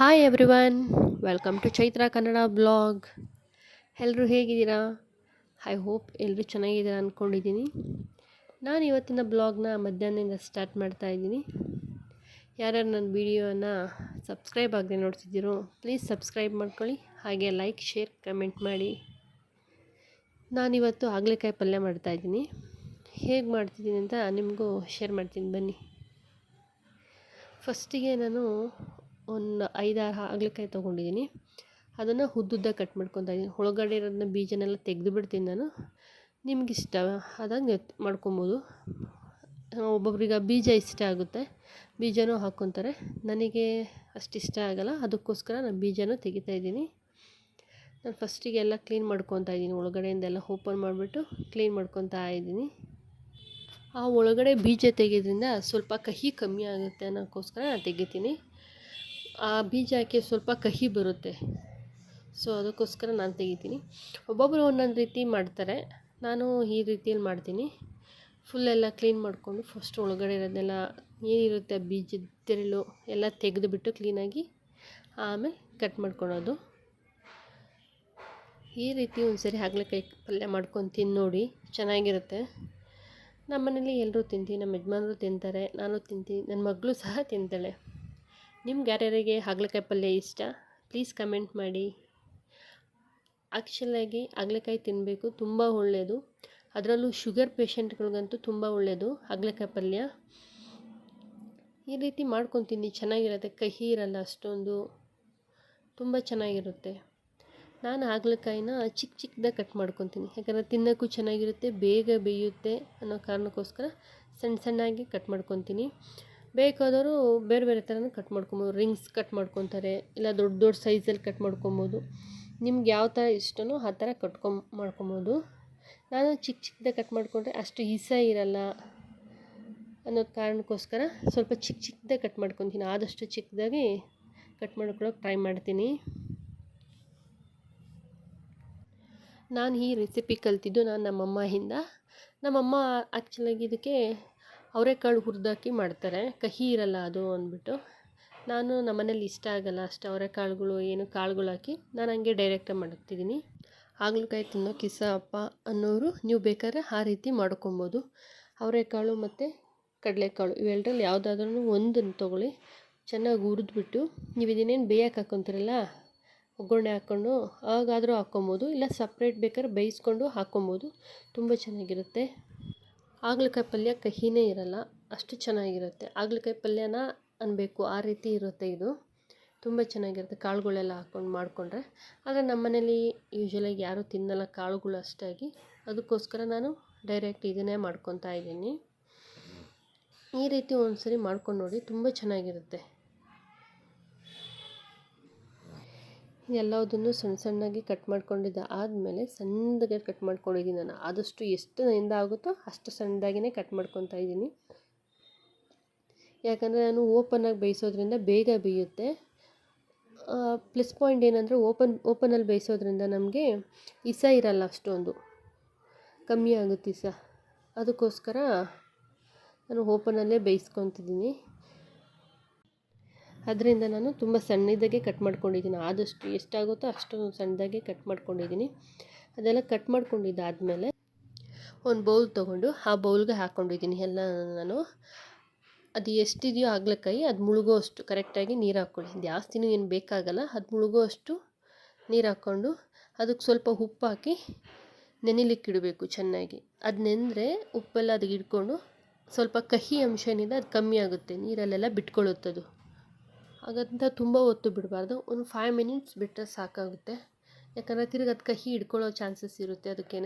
Hi everyone welcome to Chaitra Kannada blog ಎಲ್ಲರೂ ಹೇಗಿದ್ದೀರಾ? I hope ಎಲ್ಲರೂ ಚೆನ್ನಾಗಿದ್ದೀರಾ ಅಂದ್ಕೊಂಡಿದ್ದೀನಿ ನಾನು ಇವತ್ತಿನ ಬ್ಲಾಗ್ನ ಮಧ್ಯಾಹ್ನದಿಂದ ಸ್ಟಾರ್ಟ್ ಮಾಡ್ತಾ ಇದ್ದೀನಿ. ಯಾರ್ಯಾರು ನನ್ನ ವಿಡಿಯೋನ ಸಬ್ಸ್ಕ್ರೈಬ್ ಆಗದೆ ನೋಡ್ತಿದ್ದೀರೋ ಪ್ಲೀಸ್ ಸಬ್ಸ್ಕ್ರೈಬ್ ಮಾಡ್ಕೊಳ್ಳಿ. ಹಾಗೆ ಲೈಕ್ ಶೇರ್ ಕಮೆಂಟ್ ಮಾಡಿ. ನಾನಿವತ್ತು ಹಾಗಲಕಾಯಿ ಪಲ್ಯ ಮಾಡ್ತಾಯಿದ್ದೀನಿ ಹೇಗೆ ಮಾಡ್ತಿದ್ದೀನಿ ಅಂತ ನಿಮಗೂ ಶೇರ್ ಮಾಡ್ತೀನಿ, ಬನ್ನಿ. ಫಸ್ಟಿಗೆ ನಾನು ಒಂದು ಐದಾರು ಹಾಗಲಕಾಯಿ ತೊಗೊಂಡಿದ್ದೀನಿ. ಅದನ್ನು ಉದ್ದುದ್ದ ಕಟ್ ಮಾಡ್ಕೊತಾ ಇದ್ದೀನಿ ಒಳಗಡೆ ಇರೋದನ್ನ ಬೀಜನೆಲ್ಲ ತೆಗೆದು ಬಿಡ್ತೀನಿ ನಾನು. ನಿಮಗಿಷ್ಟ ಆದಾಗ ಮಾಡ್ಕೊಬೋದು. ಒಬ್ಬೊಬ್ರಿಗೆ ಆ ಬೀಜ ಇಷ್ಟ ಆಗುತ್ತೆ. ಬೀಜನೂ ಹಾಕ್ಕೊತಾರೆ. ನನಗೆ ಅಷ್ಟು ಇಷ್ಟ ಆಗೋಲ್ಲ. ಅದಕ್ಕೋಸ್ಕರ ನಾನು ಬೀಜನೂ ತೆಗಿತಾ ಇದ್ದೀನಿ ನಾನು ಫಸ್ಟಿಗೆ ಎಲ್ಲ ಕ್ಲೀನ್ ಮಾಡ್ಕೊತಾ ಇದ್ದೀನಿ ಒಳಗಡೆಯಿಂದೆಲ್ಲ ಓಪನ್ ಮಾಡಿಬಿಟ್ಟು ಕ್ಲೀನ್ ಮಾಡ್ಕೊತಾ ಇದ್ದೀನಿ ಆ ಒಳಗಡೆ ಬೀಜ ತೆಗೆಯೋದ್ರಿಂದ ಸ್ವಲ್ಪ ಕಹಿ ಕಮ್ಮಿ ಆಗುತ್ತೆ ಅನ್ನೋಕ್ಕೋಸ್ಕರ ನಾನು ತೆಗಿತೀನಿ. ಆ ಬೀಜ ಹಾಕಿ ಸ್ವಲ್ಪ ಕಹಿ ಬರುತ್ತೆ. ಸೊ ಅದಕ್ಕೋಸ್ಕರ ನಾನು ತೆಗಿತೀನಿ. ಒಬ್ಬೊಬ್ಬರು ಒಂದೊಂದು ರೀತಿ ಮಾಡ್ತಾರೆ. ನಾನು ಈ ರೀತಿಯಲ್ಲಿ ಮಾಡ್ತೀನಿ. ಫುಲ್ಲೆಲ್ಲ ಕ್ಲೀನ್ ಮಾಡಿಕೊಂಡು ಫಸ್ಟ್ ಒಳಗಡೆ ಇರೋದೆಲ್ಲ ಏನಿರುತ್ತೆ ಬೀಜದ ತೆರಳು ಎಲ್ಲ ತೆಗೆದುಬಿಟ್ಟು ಕ್ಲೀನಾಗಿ ಆಮೇಲೆ ಕಟ್ ಮಾಡ್ಕೊಳೋದು. ಈ ರೀತಿ ಒಂದು ಸರಿ ಹಾಗಲಕಾಯಿ ಪಲ್ಯ ಮಾಡ್ಕೊಂಡು ತಿಂದು ನೋಡಿ, ಚೆನ್ನಾಗಿರುತ್ತೆ. ನಮ್ಮ ಮನೇಲಿ ಎಲ್ಲರೂ ತಿಂತೀವಿ ನಮ್ಮ ಯಜಮಾನರು ತಿಂತಾರೆ, ನಾನು ತಿಂತೀನಿ ನನ್ನ ಮಗಳು ಸಹ ತಿಂತಾಳೆ. ನಿಮ್ಗೆ ಯಾರ್ಯಾರಿಗೆ ಹಾಗಲಕಾಯಿ ಪಲ್ಯ ಇಷ್ಟ ಪ್ಲೀಸ್ ಕಮೆಂಟ್ ಮಾಡಿ. ಆ್ಯಕ್ಚುಲಾಗಿ ಹಾಗಲಕಾಯಿ ತಿನ್ನಬೇಕು ತುಂಬ ಒಳ್ಳೆಯದು ಅದರಲ್ಲೂ ಶುಗರ್ ಪೇಷಂಟ್ಗಳಿಗಂತೂ ತುಂಬ ಒಳ್ಳೆಯದು ಹಾಗಲಕಾಯಿ ಪಲ್ಯ. ಈ ರೀತಿ ಮಾಡ್ಕೊತೀನಿ ಚೆನ್ನಾಗಿರುತ್ತೆ. ಕಹಿ ಇರಲ್ಲ ಅಷ್ಟೊಂದು, ತುಂಬ ಚೆನ್ನಾಗಿರುತ್ತೆ. ನಾನು ಹಾಗಲಕಾಯಿನ ಚಿಕ್ಕ ಚಿಕ್ಕದಾಗಿ ಕಟ್ ಮಾಡ್ಕೊತೀನಿ ಯಾಕಂದರೆ ತಿನ್ನೋಕ್ಕೂ ಚೆನ್ನಾಗಿರುತ್ತೆ, ಬೇಗ ಬೇಯುತ್ತೆ ಅನ್ನೋ ಕಾರಣಕ್ಕೋಸ್ಕರ ಸಣ್ಣ ಸಣ್ಣಾಗಿ ಕಟ್ ಮಾಡ್ಕೊತೀನಿ ಬೇಕಾದವರು ಬೇರೆ ಬೇರೆ ಥರನೂ ಕಟ್ ಮಾಡ್ಕೊಬೋದು. ರಿಂಗ್ಸ್ ಕಟ್ ಮಾಡ್ಕೊತಾರೆ, ಇಲ್ಲ ದೊಡ್ಡ ದೊಡ್ಡ ಸೈಜಲ್ಲಿ ಕಟ್ ಮಾಡ್ಕೊಬೋದು. ನಿಮ್ಗೆ ಯಾವ ಥರ ಇಷ್ಟನೋ ಆ ಥರ ಕಟ್ಕೊಂ, ಮಾಡ್ಕೊಬೋದು. ನಾನು ಚಿಕ್ಕ ಚಿಕ್ಕದಾಗಿ ಕಟ್ ಮಾಡಿಕೊಂಡ್ರೆ ಅಷ್ಟು ಹಿಸ ಇರಲ್ಲ ಅನ್ನೋದು ಕಾರಣಕ್ಕೋಸ್ಕರ ಸ್ವಲ್ಪ ಚಿಕ್ಕ ಚಿಕ್ಕದಾಗಿ ಕಟ್ ಮಾಡ್ಕೊತೀನಿ. ಆದಷ್ಟು ಚಿಕ್ಕದಾಗಿ ಕಟ್ ಮಾಡ್ಕೊಳ್ಳೋಕೆ ಟ್ರೈ ಮಾಡ್ತೀನಿ. ನಾನು ಈ ರೆಸಿಪಿ ಕಲ್ತಿದ್ದು ನಾನು ನಮ್ಮಮ್ಮಯಿಂದ. ನಮ್ಮಮ್ಮ ಆ್ಯಕ್ಚುಲಾಗಿ ಇದಕ್ಕೆ ಅವರೆಕಾಳು ಹುರಿದಾಕಿ ಮಾಡ್ತಾರೆ. ಕಹಿ ಇರಲ್ಲ ಅದು ಅಂದ್ಬಿಟ್ಟು. ನಾನು ನಮ್ಮನೇಲಿ ಇಷ್ಟ ಆಗಲ್ಲ ಅಷ್ಟು ಅವರೆಕಾಳುಗಳು, ಏನು ಕಾಳುಗಳು ಹಾಕಿ ನಾನು ಹಂಗೆ ಡೈರೆಕ್ಟಾಗಿ ಮಾಡ್ತಿದ್ದೀನಿ ಹಾಗಲಕಾಯಿ ತಿನ್ನೋ ಕಿಸ ಅಪ್ಪ ಅನ್ನೋರು ನೀವು ಬೇಕಾದ್ರೆ ಆ ರೀತಿ ಮಾಡ್ಕೊಬೋದು. ಅವರೆಕಾಳು ಮತ್ತು ಕಡಲೆಕಾಳು ಇವೆಲ್ಲರಲ್ಲಿ ಯಾವುದಾದ್ರೂ ಒಂದನ್ನು ತೊಗೊಳ್ಳಿ. ಚೆನ್ನಾಗಿ ಹುರಿದ್ಬಿಟ್ಟು ನೀವು ಇದನ್ನೇನು ಬೇಯಕ್ಕೆ ಹಾಕ್ಕೊತೀರಲ್ಲ ಒಗ್ಗರಣೆ ಹಾಕ್ಕೊಂಡು ಆಗಾದರೂ ಹಾಕ್ಕೊಬೋದು ಇಲ್ಲ ಸಪ್ರೇಟ್ ಬೇಕಾದ್ರೆ ಬೇಯಿಸ್ಕೊಂಡು ಹಾಕ್ಕೊಬೋದು ತುಂಬ ಚೆನ್ನಾಗಿರುತ್ತೆ. ಹಾಗಲಕಾಯಿ ಪಲ್ಯ ಕಹಿನೇ ಇರಲ್ಲ, ಅಷ್ಟು ಚೆನ್ನಾಗಿರುತ್ತೆ. ಹಾಗಲಕಾಯಿ ಪಲ್ಯನ ಅನ್ನಬೇಕು ಆ ರೀತಿ ಇರುತ್ತೆ ಇದು. ತುಂಬ ಚೆನ್ನಾಗಿರುತ್ತೆ, ಕಾಳುಗಳೆಲ್ಲ ಹಾಕ್ಕೊಂಡು ಮಾಡಿಕೊಂಡ್ರೆ. ಆದರೆ ನಮ್ಮ ಮನೇಲಿ ಯೂಶ್ವಲಾಗಿ ಯಾರೂ ತಿನ್ನಲ್ಲ ಕಾಳುಗಳು ಅಷ್ಟಾಗಿ ಅದಕ್ಕೋಸ್ಕರ ನಾನು ಡೈರೆಕ್ಟ್ ಇದನ್ನೇ ಮಾಡ್ಕೊತಾ ಇದ್ದೀನಿ. ಈ ರೀತಿ ಒಂದು ಸರಿ ಮಾಡ್ಕೊಂಡು ನೋಡಿ, ತುಂಬ ಚೆನ್ನಾಗಿರುತ್ತೆ. ಎಲ್ಲದನ್ನು ಸಣ್ಣ ಸಣ್ಣಗೆ ಕಟ್ ಮಾಡ್ಕೊಂಡಿದ್ದ. ಆದಮೇಲೆ ಸಣ್ಣದಾಗಿ ಕಟ್ ಮಾಡ್ಕೊಂಡಿದ್ದೀನಿ ನಾನು. ಆದಷ್ಟು ಎಷ್ಟು ನನ್ನಿಂದ ಆಗುತ್ತೋ ಅಷ್ಟು ಸಣ್ಣದಾಗಿಯೇ ಕಟ್ ಮಾಡ್ಕೊತಾ ಇದ್ದೀನಿ. ಯಾಕಂದರೆ ನಾನು ಓಪನಾಗಿ ಬೇಯಿಸೋದ್ರಿಂದ ಬೇಗ ಬೇಯುತ್ತೆ. ಪ್ಲಸ್ ಪಾಯಿಂಟ್ ಏನಂದರೆ ಓಪನ್ ಓಪನಲ್ಲಿ ಬೇಯಿಸೋದ್ರಿಂದ ನಮಗೆ ಇಸ ಇರಲ್ಲ ಅಷ್ಟೊಂದು. ಕಮ್ಮಿ ಆಗುತ್ತೆ ಇಸ. ಅದಕ್ಕೋಸ್ಕರ ನಾನು ಓಪನಲ್ಲೇ ಬೇಯಿಸ್ಕೊತಿದ್ದೀನಿ. ಅದರಿಂದ ನಾನು ತುಂಬ ಸಣ್ಣದಾಗೆ ಕಟ್ ಮಾಡ್ಕೊಂಡಿದ್ದೀನಿ. ಆದಷ್ಟು ಎಷ್ಟಾಗುತ್ತೋ ಅಷ್ಟು ಸಣ್ಣದಾಗೆ ಕಟ್ ಮಾಡ್ಕೊಂಡಿದ್ದೀನಿ. ಅದೆಲ್ಲ ಕಟ್ ಮಾಡ್ಕೊಂಡಿದ್ದಾದಮೇಲೆ ಒಂದು ಬೌಲ್ ತೊಗೊಂಡು ಆ ಬೌಲ್ಗೆ ಹಾಕ್ಕೊಂಡಿದ್ದೀನಿ. ಎಲ್ಲ ನಾನು ಅದು ಎಷ್ಟಿದೆಯೋ ಹಾಗಲಕಾಯಿ ಅದು ಮುಳುಗೋ ಅಷ್ಟು ಕರೆಕ್ಟಾಗಿ ನೀರು ಹಾಕ್ಕೊಳ್ಳಿ ಜಾಸ್ತಿನೂ ಏನು ಬೇಕಾಗಲ್ಲ, ಅದು ಮುಳುಗೋ ಅಷ್ಟು ನೀರು ಹಾಕ್ಕೊಂಡು ಅದಕ್ಕೆ ಸ್ವಲ್ಪ ಉಪ್ಪು ಹಾಕಿ ನೆನಿಲಿಕ್ಕಿಡಬೇಕು ಚೆನ್ನಾಗಿ. ಅದು ನೆನೆದ್ರೆ ಉಪ್ಪೆಲ್ಲ ಅದಕ್ಕೆ ಇಟ್ಕೊಂಡು ಸ್ವಲ್ಪ ಕಹಿ ಅಂಶ ಏನಿದೆ ಅದು ಕಮ್ಮಿ ಆಗುತ್ತೆ, ನೀರಲ್ಲೆಲ್ಲ ಬಿಟ್ಕೊಳ್ಳುತ್ತದು. ಹಾಗಂತ ತುಂಬ ಹೊತ್ತು ಬಿಡಬಾರ್ದು. ಒಂದು ಫೈವ್ ಮಿನಿಟ್ಸ್ ಬಿಟ್ಟರೆ ಸಾಕಾಗುತ್ತೆ. ಯಾಕಂದರೆ ತಿರ್ಗಿ ಅದು ಕಹಿ ಹಿಡ್ಕೊಳ್ಳೋ ಚಾನ್ಸಸ್ ಇರುತ್ತೆ ಅದಕ್ಕೇ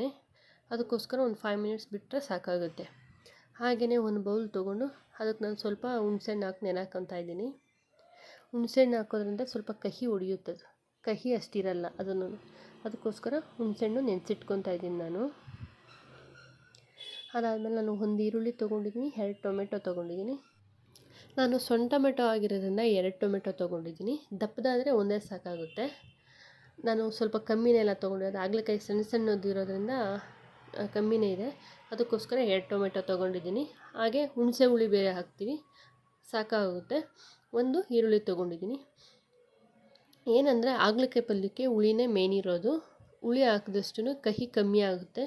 ಅದಕ್ಕೋಸ್ಕರ ಒಂದು ಫೈವ್ ಮಿನಿಟ್ಸ್ ಬಿಟ್ಟರೆ ಸಾಕಾಗುತ್ತೆ. ಹಾಗೆಯೇ ಒಂದು ಬೌಲ್ ತೊಗೊಂಡು ಅದಕ್ಕೆ ನಾನು ಸ್ವಲ್ಪ ಹುಣ್ಸೆಹಣ್ಣು ಹಾಕಿ, ನೆನೆ ಇದ್ದೀನಿ. ಹುಣ್ಸೆಹಣ್ಣು ಹಾಕೋದ್ರಿಂದ ಸ್ವಲ್ಪ ಕಹಿ ಹೊಡೆಯುತ್ತದು ಕಹಿ ಅಷ್ಟಿರಲ್ಲ ಅದನ್ನು. ಅದಕ್ಕೋಸ್ಕರ ಹುಣ್ಸೆಹಣ್ಣು ನೆನೆಸಿಟ್ಕೊತಾ ಇದ್ದೀನಿ ನಾನು. ಅದಾದಮೇಲೆ ನಾನು ಒಂದು ಈರುಳ್ಳಿ ತೊಗೊಂಡಿದ್ದೀನಿ, ಎರಡು ಟೊಮೆಟೊ ತೊಗೊಂಡಿದ್ದೀನಿ. ನಾನು ಸಣ್ಣ ಟೊಮೆಟೊ ಆಗಿರೋದ್ರಿಂದ ಎರಡು ಟೊಮೆಟೊ ತೊಗೊಂಡಿದ್ದೀನಿ. ದಪ್ಪದಾದರೆ ಒಂದೇ ಸಾಕಾಗುತ್ತೆ. ನಾನು ಸ್ವಲ್ಪ ಕಮ್ಮಿನೇ ಎಲ್ಲ ತೊಗೊಂಡಿರೋದು. ಆಗ್ಲಕಾಯಿ ಸಣ್ಣ ಸಣ್ಣದಿರೋದ್ರಿಂದ ಕಮ್ಮಿನೇ ಇದೆ. ಅದಕ್ಕೋಸ್ಕರ ಎರಡು ಟೊಮೆಟೊ ತೊಗೊಂಡಿದ್ದೀನಿ. ಹಾಗೆ ಹುಣಸೆ ಹುಳಿ ಬೇರೆ ಹಾಕ್ತೀವಿ. ಸಾಕಾಗುತ್ತೆ. ಒಂದು ಈರುಳ್ಳಿ ತೊಗೊಂಡಿದ್ದೀನಿ. ಏನಂದರೆ ಹಾಗಲಕಾಯಿ ಪಲ್ಯಕ್ಕೆ ಹುಳಿನೇ ಮೇನ್ ಇರೋದು. ಹುಳಿ ಹಾಕಿದಷ್ಟು ಕಹಿ ಕಮ್ಮಿ ಆಗುತ್ತೆ.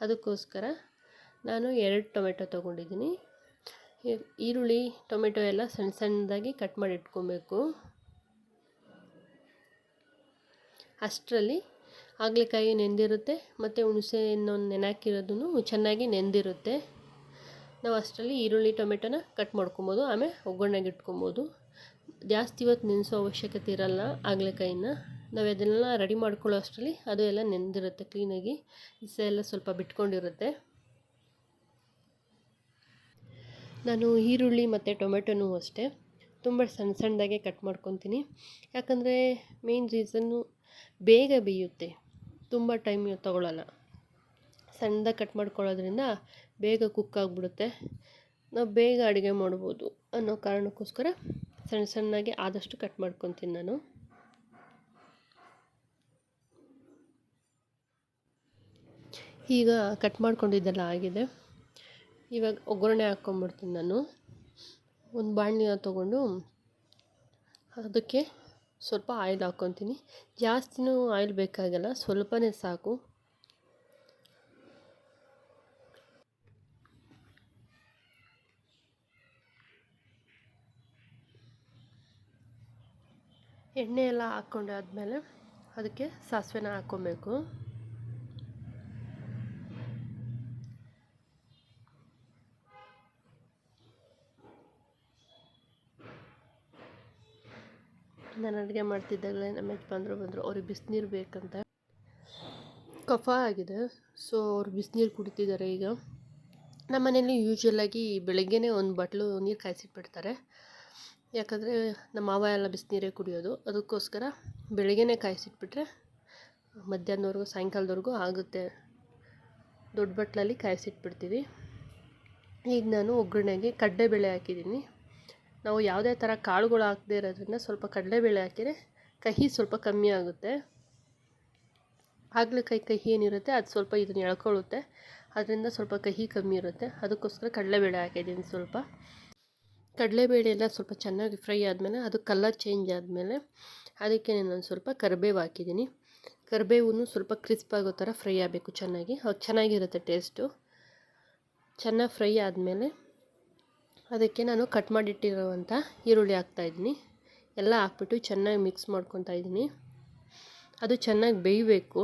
ಅದಕ್ಕೋಸ್ಕರ ನಾನು ಎರಡು ಟೊಮೆಟೊ ತೊಗೊಂಡಿದ್ದೀನಿ. ಈರುಳ್ಳಿ, ಟೊಮೆಟೊ ಎಲ್ಲ ಸಣ್ಣ ಸಣ್ಣದಾಗಿ ಕಟ್ ಮಾಡಿ ಇಟ್ಕೊಬೇಕು. ಅಷ್ಟರಲ್ಲಿ ಹಾಗಲಕಾಯಿ ನೆಂದಿರುತ್ತೆ, ಮತ್ತು ಹುಣಸೆ ನೆನಾಕಿರೋದನ್ನು ನೆನಾಕಿರೋದೂ ಚೆನ್ನಾಗಿ ನೆಂದಿರುತ್ತೆ. ನಾವು ಅಷ್ಟರಲ್ಲಿ ಈರುಳ್ಳಿ, ಟೊಮೆಟೊನ ಕಟ್ ಮಾಡ್ಕೊಬೋದು, ಆಮೇಲೆ ಒಗ್ಗರಣೆಗೆ ಇಟ್ಕೊಬೋದು. ಜಾಸ್ತಿ ಇವತ್ತು ನೆನೆಸೋ ಅವಶ್ಯಕತೆ ಇರಲ್ಲ ಹಾಗಲಕಾಯಿನ ನಾವು ಅದನ್ನೆಲ್ಲ ರೆಡಿ ಮಾಡ್ಕೊಳ್ಳೋ ಅಷ್ಟರಲ್ಲಿ ಅದು ಎಲ್ಲ ನೆನೆದಿರುತ್ತೆ ಕ್ಲೀನಾಗಿ. ಇಸೆ ಎಲ್ಲ ಸ್ವಲ್ಪ ಬಿಟ್ಕೊಂಡಿರುತ್ತೆ. ನಾನು ಈರುಳ್ಳಿ ಮತ್ತು ಟೊಮೆಟೊನೂ ಅಷ್ಟೇ. ತುಂಬ ಸಣ್ಣ ಸಣ್ಣದಾಗೆ ಕಟ್ ಮಾಡ್ಕೊತೀನಿ. ಯಾಕಂದರೆ ಮೇನ್ ರೀಸನ್ನು ಬೇಗ ಬೇಯುತ್ತೆ. ತುಂಬ ಟೈಮ್ ತೊಗೊಳ್ಳಲ್ಲ ಸಣ್ಣದಾಗಿ ಕಟ್ ಮಾಡ್ಕೊಳ್ಳೋದ್ರಿಂದ ಬೇಗ ಕುಕ್ ಆಗಿಬಿಡುತ್ತೆ. ನಾವು ಬೇಗ ಅಡುಗೆ ಮಾಡ್ಬೋದು ಅನ್ನೋ ಕಾರಣಕ್ಕೋಸ್ಕರ ಸಣ್ಣ ಸಣ್ಣಗೆ ಆದಷ್ಟು ಕಟ್ ಮಾಡ್ಕೊತೀನಿ ನಾನು. ಈಗ ಕಟ್ ಮಾಡ್ಕೊಂಡಿದ್ದೆಲ್ಲ ಆಗಿದೆ. ಇವಾಗ ಒಗ್ಗರಣೆ ಹಾಕ್ಕೊಂಬಿಡ್ತೀನಿ ನಾನು. ಒಂದು ಬಾಣಲಿನ ತೊಗೊಂಡು ಅದಕ್ಕೆ ಸ್ವಲ್ಪ ಆಯಿಲ್ ಹಾಕ್ಕೊತೀನಿ. ಜಾಸ್ತಿನೂ ಆಯಿಲ್ ಬೇಕಾಗಲ್ಲ, ಸ್ವಲ್ಪನೇ ಸಾಕು. ಎಣ್ಣೆ ಎಲ್ಲ ಹಾಕ್ಕೊಂಡಾದ್ಮೇಲೆ ಅದಕ್ಕೆ ಸಾಸಿವೆನ ಹಾಕ್ಕೊಬೇಕು. ನಾನು ಅಡುಗೆ ಮಾಡ್ತಿದ್ದಾಗಲೇ ನಮ್ಮ ಯಜಮಾನ್ರು ಬಂದರು ಅವ್ರಿಗೆ ಬಿಸಿನೀರು ಬೇಕಂತ. ಕಫ ಆಗಿದೆ ಸೊ ಅವ್ರು ಬಿಸಿನೀರು ಕುಡಿತಿದ್ದಾರೆ ಈಗ. ನಮ್ಮ ಮನೇಲಿ ಯೂಶ್ವಲಾಗಿ ಬೆಳಗ್ಗೆನೇ ಒಂದು ಬಟ್ಲು ನೀರು ಕಾಯಿಸಿಟ್ಬಿಡ್ತಾರೆ. ಯಾಕಂದರೆ ನಮ್ಮ ಮಾವ ಎಲ್ಲ ಬಿಸಿನೀರೇ ಕುಡಿಯೋದು. ಅದಕ್ಕೋಸ್ಕರ ಬೆಳಗ್ಗೆನೇ ಕಾಯಿಸಿಟ್ಬಿಟ್ರೆ ಮಧ್ಯಾಹ್ನದವರೆಗೂ ಸಾಯಂಕಾಲದವರೆಗೂ ಆಗುತ್ತೆ. ದೊಡ್ಡ ಬಟ್ಲಲ್ಲಿ ಕಾಯಿಸಿಟ್ಬಿಡ್ತೀವಿ. ಈಗ ನಾನು ಒಗ್ಗರಣೆಗೆ ಬೆಳೆ ಹಾಕಿದ್ದೀನಿ. ನಾವು ಯಾವುದೇ ಥರ ಕಾಳುಗಳು ಹಾಕದೇ ಇರೋದ್ರಿಂದ ಸ್ವಲ್ಪ ಕಡಲೆಬೇಳೆ ಹಾಕಿದರೆ ಕಹಿ ಸ್ವಲ್ಪ ಕಮ್ಮಿ ಆಗುತ್ತೆ. ಹಾಗಲಕಾಯಿ ಕಹಿ ಏನಿರುತ್ತೆ ಅದು ಸ್ವಲ್ಪ ಇದನ್ನು ಎಳ್ಕೊಳ್ಳುತ್ತೆ. ಅದರಿಂದ ಸ್ವಲ್ಪ ಕಹಿ ಕಮ್ಮಿ ಇರುತ್ತೆ. ಅದಕ್ಕೋಸ್ಕರ ಕಡಲೆಬೇಳೆ ಹಾಕಿದ್ದೀನಿ ಸ್ವಲ್ಪ. ಕಡಲೆಬೇಳೆ ಎಲ್ಲ ಸ್ವಲ್ಪ ಚೆನ್ನಾಗಿ ಫ್ರೈ ಆದಮೇಲೆ ಅದು ಕಲರ್ ಚೇಂಜ್ ಆದಮೇಲೆ ಅದಕ್ಕೆ ನಾನು ಸ್ವಲ್ಪ ಕರಿಬೇವು ಹಾಕಿದ್ದೀನಿ. ಕರಿಬೇವು ಸ್ವಲ್ಪ ಕ್ರಿಸ್ಪ್ ಆಗೋ ಥರ ಫ್ರೈ ಆಗಬೇಕು ಚೆನ್ನಾಗಿ. ಅವಾಗ ಚೆನ್ನಾಗಿರುತ್ತೆ ಟೇಸ್ಟು. ಚೆನ್ನಾಗಿ ಫ್ರೈ ಆದಮೇಲೆ ಅದಕ್ಕೆ ನಾನು ಕಟ್ ಮಾಡಿಟ್ಟಿರುವಂಥ ಈರುಳ್ಳಿ ಹಾಕ್ತಾಯಿದ್ದೀನಿ ಎಲ್ಲ ಹಾಕ್ಬಿಟ್ಟು ಚೆನ್ನಾಗಿ ಮಿಕ್ಸ್ ಮಾಡ್ಕೊತಾ ಇದ್ದೀನಿ. ಅದು ಚೆನ್ನಾಗಿ ಬೇಯಬೇಕು.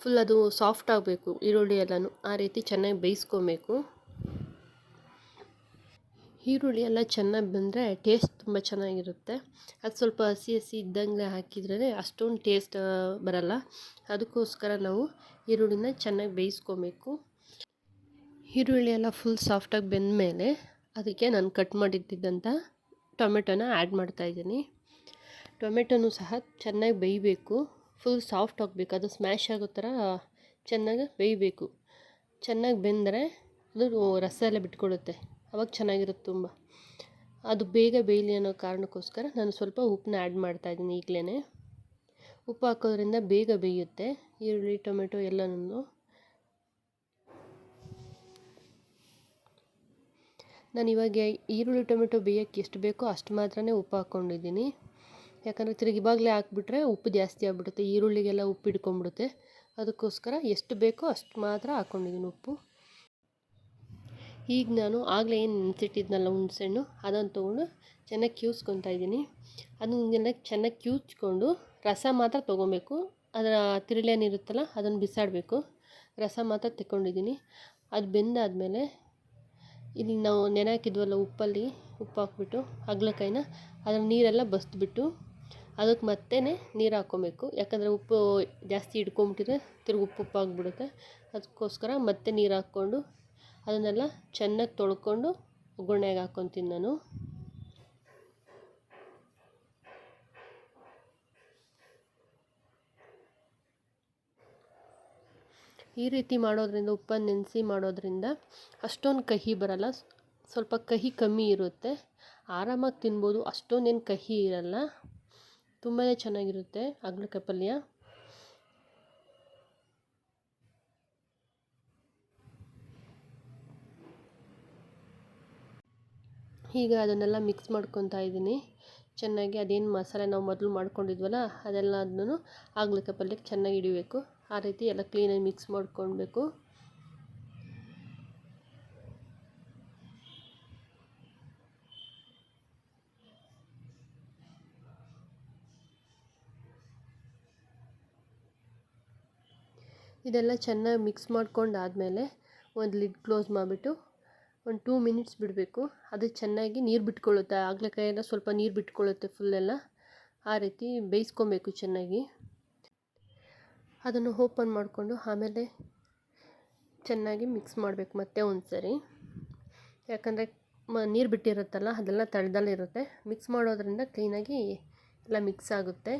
ಫುಲ್ ಅದು ಸಾಫ್ಟ್ ಆಗಬೇಕು ಈರುಳ್ಳಿ ಎಲ್ಲನೂ. ಆ ರೀತಿ ಚೆನ್ನಾಗಿ ಬೇಯಿಸ್ಕೊಬೇಕು. ಈರುಳ್ಳಿ ಎಲ್ಲ ಚೆನ್ನಾಗಿ ಬಂದರೆ ಟೇಸ್ಟ್ ತುಂಬ ಚೆನ್ನಾಗಿರುತ್ತೆ. ಅದು ಸ್ವಲ್ಪ ಹಸಿ ಹಸಿ ಇದ್ದಂಗೆ ಹಾಕಿದ್ರೇ ಅಷ್ಟೊಂದು ಟೇಸ್ಟ್ ಬರಲ್ಲ. ಅದಕ್ಕೋಸ್ಕರ ನಾವು ಈರುಳ್ಳಿನ ಚೆನ್ನಾಗಿ ಬೇಯಿಸ್ಕೊಬೇಕು. ಈರುಳ್ಳಿ ಎಲ್ಲ ಫುಲ್ ಸಾಫ್ಟಾಗಿ ಬೆಂದಮೇಲೆ ಅದಕ್ಕೆ ನಾನು ಕಟ್ ಮಾಡಿದ್ದಂಥ ಟೊಮೆಟೊನ ಆ್ಯಡ್ ಮಾಡ್ತಾಯಿದ್ದೀನಿ ಟೊಮೆಟೊನೂ ಸಹ ಚೆನ್ನಾಗಿ ಬೇಯಬೇಕು. ಫುಲ್ ಸಾಫ್ಟ್ ಆಗಬೇಕು. ಅದು ಸ್ಮ್ಯಾಶ್ ಆಗೋ ಥರ ಚೆನ್ನಾಗಿ ಬೇಯಬೇಕು. ಚೆನ್ನಾಗಿ ಬೆಂದರೆ ಅದು ರಸ ಎಲ್ಲ ಬಿಟ್ಕೊಡುತ್ತೆ. ಅವಾಗ ಚೆನ್ನಾಗಿರುತ್ತೆ ತುಂಬ. ಅದು ಬೇಗ ಬೇಯಲಿ ಅನ್ನೋ ಕಾರಣಕ್ಕೋಸ್ಕರ ನಾನು ಸ್ವಲ್ಪ ಉಪ್ಪನ್ನ ಆ್ಯಡ್ ಮಾಡ್ತಾಯಿದ್ದೀನಿ ಈಗಲೇ ಉಪ್ಪು ಹಾಕೋದ್ರಿಂದ ಬೇಗ ಬೇಯುತ್ತೆ. ಈರುಳ್ಳಿ, ಟೊಮೆಟೊ ಎಲ್ಲನೂ. ನಾನು ಇವಾಗ ಈರುಳ್ಳಿ, ಟೊಮೆಟೊ ಬೇಯೋಕ್ಕೆ ಎಷ್ಟು ಬೇಕೋ ಅಷ್ಟು ಮಾತ್ರನೇ ಉಪ್ಪು ಹಾಕ್ಕೊಂಡಿದ್ದೀನಿ ಯಾಕಂದರೆ ತಿರುಗಿ ಇವಾಗಲೇ ಹಾಕ್ಬಿಟ್ರೆ ಉಪ್ಪು ಜಾಸ್ತಿ ಆಗಿಬಿಡುತ್ತೆ. ಈರುಳ್ಳಿಗೆಲ್ಲ ಉಪ್ಪು ಹಿಡ್ಕೊಂಬಿಡುತ್ತೆ ಅದಕ್ಕೋಸ್ಕರ ಎಷ್ಟು ಬೇಕೋ ಅಷ್ಟು ಮಾತ್ರ ಹಾಕ್ಕೊಂಡಿದ್ದೀನಿ ಉಪ್ಪು. ಈಗ ನಾನು ಆಗಲೇ ಏನು ನೆನೆಸಿಟ್ಟಿದ್ನಲ್ಲ ಹುಣ್ಸೆಹಣ್ಣು ಅದನ್ನು ತೊಗೊಂಡು ಚೆನ್ನಾಗಿ ಕ್ಯೂಸ್ಕೊತಾ ಇದ್ದೀನಿ. ಅದನ್ನೆಲ್ಲ ಚೆನ್ನಾಗಿ ಕ್ಯೂಚ್ಕೊಂಡು ರಸ ಮಾತ್ರ ತೊಗೊಬೇಕು. ಅದರ ತಿರುಳೇನಿರುತ್ತಲ್ಲ ಅದನ್ನು ಬಿಸಾಡಬೇಕು. ರಸ ಮಾತ್ರ ತಗೊಂಡಿದ್ದೀನಿ ಅದು ಬೆಂದಾದಮೇಲೆ ಇಲ್ಲಿ ನಾವು ನೆನೆ ಹಾಕಿದ್ವಲ್ಲ ಉಪ್ಪಲ್ಲಿ, ಉಪ್ಪು ಹಾಕ್ಬಿಟ್ಟು ಹಗ್ಲಕಾಯಿನ ಅದರ ನೀರೆಲ್ಲ ಬಸ್ದುಬಿಟ್ಟು ಅದಕ್ಕೆ ಮತ್ತೆ ನೀರು ಹಾಕ್ಕೊಬೇಕು. ಯಾಕಂದರೆ ಉಪ್ಪು ಜಾಸ್ತಿ ಹಿಡ್ಕೊಂಬಿಟ್ಟಿದ್ರೆ ತಿರುಗಿ ಉಪ್ಪು ಆಗಿಬಿಡುತ್ತೆ. ಅದಕ್ಕೋಸ್ಕರ ಮತ್ತೆ ನೀರು ಹಾಕ್ಕೊಂಡು ಅದನ್ನೆಲ್ಲ ಚೆನ್ನಾಗಿ ತೊಳ್ಕೊಂಡು ಒಗ್ಗರಣೆಗೆ ಹಾಕ್ಕೊತೀನಿ ನಾನು. ಈ ರೀತಿ ಮಾಡೋದ್ರಿಂದ, ಉಪ್ಪನ್ನು ನೆನೆಸಿ ಮಾಡೋದ್ರಿಂದ ಅಷ್ಟೊಂದು ಕಹಿ ಬರಲ್ಲ. ಸ್ವಲ್ಪ ಕಹಿ ಕಮ್ಮಿ ಇರುತ್ತೆ. ಆರಾಮಾಗಿ ತಿನ್ಬೋದು, ಅಷ್ಟೊಂದೇನು ಕಹಿ ಇರಲ್ಲ. ತುಂಬಾ ಚೆನ್ನಾಗಿರುತ್ತೆ ಹಾಗಲಕಾಯಿ ಪಲ್ಯ ಈಗ ಅದನ್ನೆಲ್ಲ ಮಿಕ್ಸ್ ಮಾಡ್ಕೊತಾ ಇದ್ದೀನಿ. ಚೆನ್ನಾಗಿ ಅದೇನು ಮಸಾಲೆ ನಾವು ಮೊದಲು ಮಾಡ್ಕೊಂಡಿದ್ವಲ್ಲ ಅದೆಲ್ಲ ಅದನ್ನು ಆಗ್ಲಿಕ್ಕೆ ಪಲ್ಯಕ್ಕೆ ಚೆನ್ನಾಗಿ ಹಿಡಿಬೇಕು. ಆ ರೀತಿ ಎಲ್ಲ ಕ್ಲೀನಾಗಿ ಮಿಕ್ಸ್ ಮಾಡ್ಕೊಳ್ಬೇಕು. ಇದೆಲ್ಲ ಚೆನ್ನಾಗಿ ಮಿಕ್ಸ್ ಮಾಡ್ಕೊಂಡಾದಮೇಲೆ ಒಂದು ಲಿಡ್ ಕ್ಲೋಸ್ ಮಾಡಿಬಿಟ್ಟು ಒಂದು ಟೂ ಮಿನಿಟ್ಸ್ ಬಿಡಬೇಕು. ಅದು ಚೆನ್ನಾಗಿ ನೀರು ಬಿಟ್ಕೊಳ್ಳುತ್ತೆ ಆಗ್ಲಕಾಯಿ ಸ್ವಲ್ಪ ನೀರು ಬಿಟ್ಕೊಳ್ಳುತ್ತೆ ಫುಲ್ಲೆಲ್ಲ ಆ ರೀತಿ ಬೇಯಿಸ್ಕೊಬೇಕು ಚೆನ್ನಾಗಿ. ಅದನ್ನು ಓಪನ್ ಮಾಡಿಕೊಂಡು ಆಮೇಲೆ ಚೆನ್ನಾಗಿ ಮಿಕ್ಸ್ ಮಾಡಬೇಕು ಮತ್ತೆ ಒಂದು ಸರಿ ಯಾಕಂದರೆ ಮ, ನೀರು ಬಿಟ್ಟಿರುತ್ತಲ್ಲ, ಅದೆಲ್ಲ ತಳ್ದಲ್ಲಿರುತ್ತೆ ಮಿಕ್ಸ್ ಮಾಡೋದ್ರಿಂದ ಕ್ಲೀನಾಗಿ ಎಲ್ಲ ಮಿಕ್ಸ್ ಆಗುತ್ತೆ.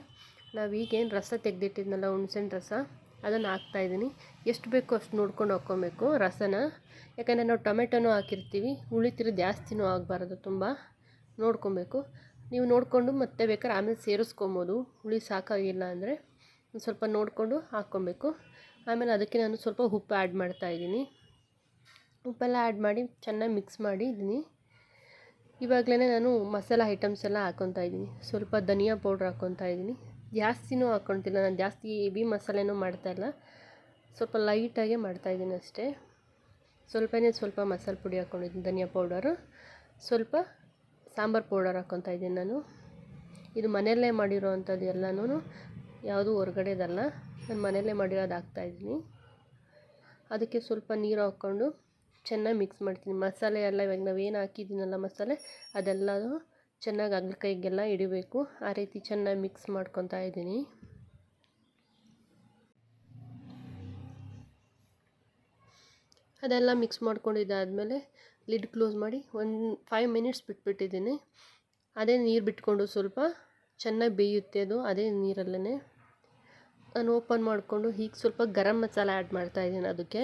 ನಾವು ಈಗೇನು ರಸ ತೆಗೆದಿಟ್ಟಿದ್ನಲ್ಲ, ಹುಣ್ಸೆಹಣ್ಣು ರಸ ಅದನ್ನು ಹಾಕ್ತಾಯಿದ್ದೀನಿ ಎಷ್ಟು ಬೇಕೋ ಅಷ್ಟು ನೋಡ್ಕೊಂಡು ಹಾಕ್ಕೊಬೇಕು ರಸನ. ಯಾಕಂದರೆ ನಾವು ಟೊಮೆಟೊನೂ ಹಾಕಿರ್ತೀವಿ. ಹುಳಿ ಜಾಸ್ತಿನೂ ಆಗಬಾರ್ದು ತುಂಬ. ನೋಡ್ಕೊಬೇಕು. ನೀವು ನೋಡಿಕೊಂಡು ಮತ್ತೆ ಬೇಕಾದ್ರೆ ಆಮೇಲೆ ಸೇರಿಸ್ಕೊಬೋದು. ಹುಳಿ ಸಾಕಾಗಿಲ್ಲ ಅಂದರೆ ಸ್ವಲ್ಪ ನೋಡಿಕೊಂಡು ಹಾಕ್ಕೊಬೇಕು. ಆಮೇಲೆ ಅದಕ್ಕೆ ನಾನು ಸ್ವಲ್ಪ ಉಪ್ಪು ಆ್ಯಡ್ ಮಾಡ್ತಾಯಿದ್ದೀನಿ ಉಪ್ಪೆಲ್ಲ ಆ್ಯಡ್ ಮಾಡಿ ಚೆನ್ನಾಗಿ ಮಿಕ್ಸ್ ಮಾಡಿದ್ದೀನಿ ಇವಾಗಲೇ ನಾನು ಮಸಾಲ ಐಟಮ್ಸ್ ಎಲ್ಲ ಹಾಕ್ಕೊತಾ ಇದ್ದೀನಿ. ಸ್ವಲ್ಪ ಧನಿಯಾ ಪೌಡ್ರ್ ಹಾಕ್ಕೊತಾ ಇದ್ದೀನಿ. ಜಾಸ್ತಿನೂ ಹಾಕ್ಕೊಳ್ತಿಲ್ಲ ನಾನು ಜಾಸ್ತಿ ಬಿ ಮಸಾಲೆನೂ ಮಾಡ್ತಾಯಿಲ್ಲ ಸ್ವಲ್ಪ ಲೈಟಾಗೆ ಮಾಡ್ತಾಯಿದ್ದೀನಿ ಅಷ್ಟೇ. ಸ್ವಲ್ಪನೇ ಸ್ವಲ್ಪ ಮಸಾಲೆ ಪುಡಿ ಹಾಕ್ಕೊಂಡಿದ್ದೀನಿ ಧನಿಯಾ ಪೌಡರು. ಸ್ವಲ್ಪ ಸಾಂಬಾರು ಪೌಡರ್ ಹಾಕ್ಕೊತಾ ಇದ್ದೀನಿ ನಾನು. ಇದು ಮನೆಯಲ್ಲೇ ಮಾಡಿರೋ ಅಂಥದ್ದು ಎಲ್ಲನೂ ಯಾವುದು ಹೊರ್ಗಡೆದಲ್ಲ. ನಾನು ಮನೆಯಲ್ಲೇ ಮಾಡಿರೋದು ಹಾಕ್ತಾಯಿದ್ದೀನಿ ಅದಕ್ಕೆ ಸ್ವಲ್ಪ ನೀರು ಹಾಕ್ಕೊಂಡು ಚೆನ್ನಾಗಿ ಮಿಕ್ಸ್ ಮಾಡ್ತೀನಿ. ಮಸಾಲೆ ಎಲ್ಲ ಇವಾಗ ನಾವೇನು ಹಾಕಿದ್ದೀನಲ್ಲ ಮಸಾಲೆ, ಅದೆಲ್ಲನೂ ಚೆನ್ನಾಗಿ ಅಗ್ಲಕಾಯಿಗೆಲ್ಲ ಹಿಡಿಬೇಕು ಆ ರೀತಿ ಚೆನ್ನಾಗಿ ಮಿಕ್ಸ್ ಮಾಡ್ಕೊತಾ ಇದ್ದೀನಿ. ಅದೆಲ್ಲ ಮಿಕ್ಸ್ ಮಾಡ್ಕೊಂಡಿದ್ದಾದಮೇಲೆ ಲಿಡ್ ಕ್ಲೋಸ್ ಮಾಡಿ ಒಂದು ಫೈವ್ ಮಿನಿಟ್ಸ್ ಬಿಟ್ಬಿಟ್ಟಿದ್ದೀನಿ. ಅದೇ ನೀರು ಬಿಟ್ಕೊಂಡು ಸ್ವಲ್ಪ ಚೆನ್ನಾಗಿ ಬೇಯುತ್ತೆ ಅದು, ಅದೇ ನೀರಲ್ಲೇ ನಾನು ಓಪನ್ ಮಾಡಿಕೊಂಡು ಹೀಗೆ ಸ್ವಲ್ಪ ಗರಂ ಮಸಾಲ ಆ್ಯಡ್ ಮಾಡ್ತಾಯಿದ್ದೀನಿ ಅದಕ್ಕೆ.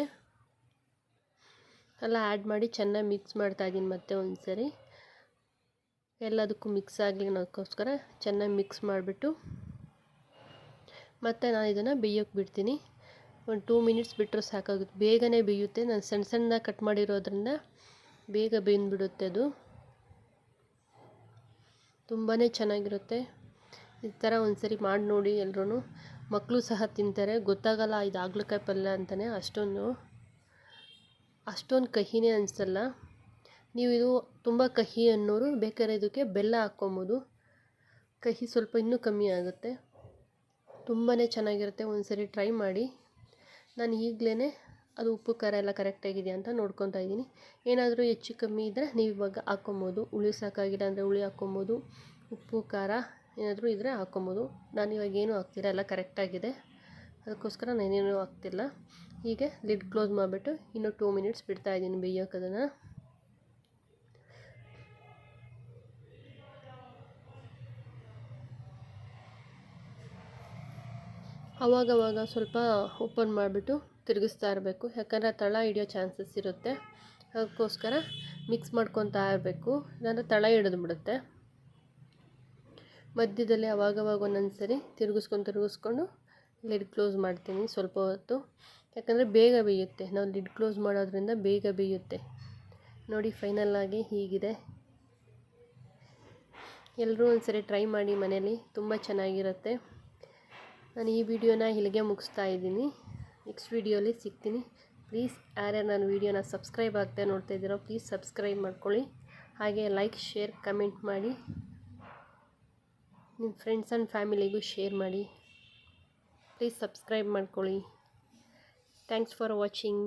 ಎಲ್ಲ ಆ್ಯಡ್ ಮಾಡಿ ಚೆನ್ನಾಗಿ ಮಿಕ್ಸ್ ಮಾಡ್ತಾಯಿದ್ದೀನಿ ಮತ್ತೆ ಒಂದು ಸರಿ ಎಲ್ಲದಕ್ಕೂ ಮಿಕ್ಸ್ ಆಗಲಿ ಅನ್ನೋದಕ್ಕೋಸ್ಕರ ಚೆನ್ನಾಗಿ ಮಿಕ್ಸ್ ಮಾಡಿಬಿಟ್ಟು ಮತ್ತು ನಾನು ಇದನ್ನು ಬೇಯೋಕ್ಕೆ ಬಿಡ್ತೀನಿ. ಒಂದು ಟೂ ಮಿನಿಟ್ಸ್ ಬಿಟ್ಟರೆ ಸಾಕಾಗುತ್ತೆ. ಬೇಗನೆ ಬೇಯುತ್ತೆ. ನಾನು ಸಣ್ಣ ಸಣ್ಣದಾಗಿ ಕಟ್ ಮಾಡಿರೋದ್ರಿಂದ ಬೇಗ ಬೆಂದ್ಬಿಡುತ್ತೆ ಅದು. ತುಂಬಾ ಚೆನ್ನಾಗಿರುತ್ತೆ. ಈ ಥರ ಒಂದು ಸರಿ ಮಾಡಿ ನೋಡಿ ಎಲ್ಲರೂ ಮಕ್ಕಳು ಸಹ ತಿಂತಾರೆ. ಗೊತ್ತಾಗಲ್ಲ ಇದು ಹಾಗಲಕಾಯಿ ಪಲ್ಯ ಅಂತಲೇ ಅಷ್ಟೊಂದು ಅಷ್ಟೊಂದು ಕಹಿನೇ ಅನಿಸಲ್ಲ. ನೀವು ಇದು ತುಂಬ ಕಹಿ ಅನ್ನೋರು ಬೇಕಾದ್ರೆ ಇದಕ್ಕೆ ಬೆಲ್ಲ ಹಾಕ್ಕೊಬೋದು. ಕಹಿ ಸ್ವಲ್ಪ ಇನ್ನೂ ಕಮ್ಮಿ ಆಗುತ್ತೆ. ತುಂಬಾ ಚೆನ್ನಾಗಿರುತ್ತೆ. ಒಂದು ಸರಿ ಟ್ರೈ ಮಾಡಿ. ನಾನು ಈಗಲೇ ಅದು ಉಪ್ಪು, ಖಾರ ಎಲ್ಲ ಕರೆಕ್ಟಾಗಿದೆ ಅಂತ ನೋಡ್ಕೊತಾ ಇದ್ದೀನಿ. ಏನಾದರೂ ಹೆಚ್ಚು ಕಮ್ಮಿ ಇದ್ದರೆ ನೀವು ಇವಾಗ ಹಾಕ್ಕೊಬೋದು. ಹುಳಿ ಸಾಕಾಗಿಲ್ಲ ಅಂದರೆ ಹುಳಿ ಹಾಕ್ಕೊಬೋದು. ಉಪ್ಪು, ಖಾರ ಏನಾದರೂ ಇದ್ದರೆ ಹಾಕ್ಕೊಬೋದು. ನಾನು ಇವಾಗ ಏನೂ ಹಾಕ್ತಿಲ್ಲ, ಎಲ್ಲ ಕರೆಕ್ಟಾಗಿದೆ ಅದಕ್ಕೋಸ್ಕರ ನಾನೇನೂ ಹಾಕ್ತಿಲ್ಲ. ಹೀಗೆ ಲಿಡ್ ಕ್ಲೋಸ್ ಮಾಡಿಬಿಟ್ಟು ಇನ್ನೂ ಟೂ ಮಿನಿಟ್ಸ್ ಬಿಡ್ತಾಯಿದ್ದೀನಿ ಬೇಯೋಕೆ ಅದನ್ನು. ಅವಾಗವಾಗ ಸ್ವಲ್ಪ ಓಪನ್ ಮಾಡಿಬಿಟ್ಟು ತಿರುಗಿಸ್ತಾ ಇರಬೇಕು. ಯಾಕಂದರೆ ತಳ ಹಿಡಿಯೋ ಚಾನ್ಸಸ್ ಇರುತ್ತೆ. ಅದಕ್ಕೋಸ್ಕರ ಮಿಕ್ಸ್ ಮಾಡ್ಕೊತಾ ಇರಬೇಕು. ಇಲ್ಲಾಂದರೆ ತಳ ಹಿಡಿದು ಬಿಡುತ್ತೆ. ಮಧ್ಯದಲ್ಲಿ ಅವಾಗವಾಗ ಒಂದೊಂದು ಸರಿ ತಿರುಗಿಸ್ಕೊಂಡು ತಿರುಗಿಸ್ಕೊಂಡು ಲಿಡ್ ಕ್ಲೋಸ್ ಮಾಡ್ತೀನಿ ಸ್ವಲ್ಪ ಹೊತ್ತು. ಯಾಕಂದರೆ ಬೇಗ ಬೇಯುತ್ತೆ. ನಾವು ಲಿಡ್ ಕ್ಲೋಸ್ ಮಾಡೋದ್ರಿಂದ ಬೇಗ ಬೇಯುತ್ತೆ. ನೋಡಿ ಫೈನಲ್ಲಾಗಿ ಹೀಗಿದೆ. ಎಲ್ಲರೂ ಒಂದು ಸರಿ ಟ್ರೈ ಮಾಡಿ ಮನೇಲಿ. ತುಂಬ ಚೆನ್ನಾಗಿರುತ್ತೆ. ನಾನು ಈ ವಿಡಿಯೋನ ಇಲ್ಲಿಗೆ ಮುಗಿಸ್ತಾ ಇದ್ದೀನಿ. ನೆಕ್ಸ್ಟ್ ವಿಡಿಯೋಲಿ ಸಿಗ್ತೀನಿ. ಪ್ಲೀಸ್ ಯಾರ್ಯಾರು ನನ್ನ ವೀಡಿಯೋನ ಸಬ್ಸ್ಕ್ರೈಬ್ ಆಗ್ತಾ ನೋಡ್ತಾ ಇದ್ದೀರೋ, ಪ್ಲೀಸ್ ಸಬ್ಸ್ಕ್ರೈಬ್ ಮಾಡ್ಕೊಳ್ಳಿ. ಹಾಗೆ ಲೈಕ್, ಶೇರ್, ಕಮೆಂಟ್ ಮಾಡಿ. ನಿಮ್ಮ ಫ್ರೆಂಡ್ಸ್ ಆ್ಯಂಡ್ ಫ್ಯಾಮಿಲಿಗೂ ಶೇರ್ ಮಾಡಿ. ಪ್ಲೀಸ್ ಸಬ್ಸ್ಕ್ರೈಬ್ ಮಾಡ್ಕೊಳ್ಳಿ. Thanks for watching.